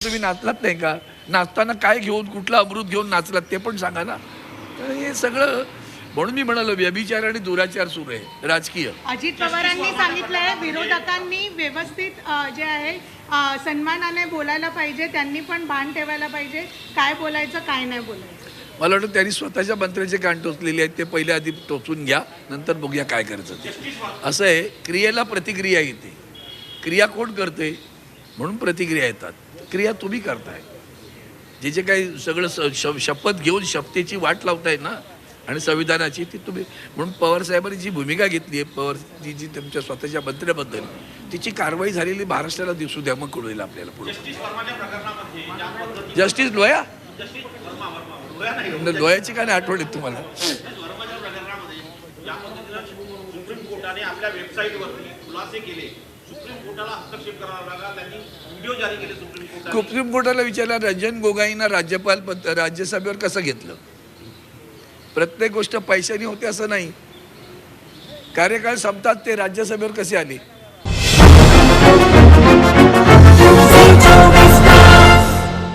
तुम्ही नाचलात नाही का? नाचताना काय घेऊन कुठलं अमृत घेऊन नाचलात ते पण सांगा ना. तर हे सगळं म्हणून मी म्हणालो व्यभिचार आणि दुराचार सुरू आहे. राजकीय. अजित पवारांनी सांगितलंय विरोधकांनी व्यवस्थित अ, जे आहे अ, सन्मानाने बोलायला पाहिजे त्यांनी पण भान ठेवायला पाहिजे. काय बोलायचं काय नाही बोलायचं. मला वाटतं त्यांनी स्वतःच्या मंत्र्याचे कान टोचलेले आहेत ते पहिले आधी टोचून घ्या नंतर बघूया काय करायचं ते. असं आहे क्रियेला प्रतिक्रिया येते. क्रिया कोण करते? म्हणून प्रतिक्रिया येतात. क्रिया तुम्ही करताय. जे जे काही सगळं स- श- शपथ घेऊन शपथेची वाट लावताय ना आणि संविधानाची ती तुम्ही म्हणून पवार साहेबांनी जी भूमिका घेतली आहे पवार जी जी तुमच्या स्वतःच्या मंत्र्याबद्दल तिची कारवाई झालेली महाराष्ट्राला दिसू द्या मग कळू येईल आपल्याला पुढे. जस्टिस लोया? म्हणजे लोयाची काय नाही आठवण येत तुम्हाला? आपल्या वेबसाईटवरती खुलासे केले सुप्रीम कोर्टाला हस्तक्षेप करावा लागला त्यांनी व्हिडिओ जारी केले सुप्रीम कोर्टाने. सुप्रीम कोर्टाला विचारला रंजन गोगाईंना राज्यपाल पद राज्यसभेवर कसं घेतलं? प्रत्येक गोष्ट पैशाने होते असं नाही. कार्यकाळ संपतात ते राज्यसभेवर कसे आले?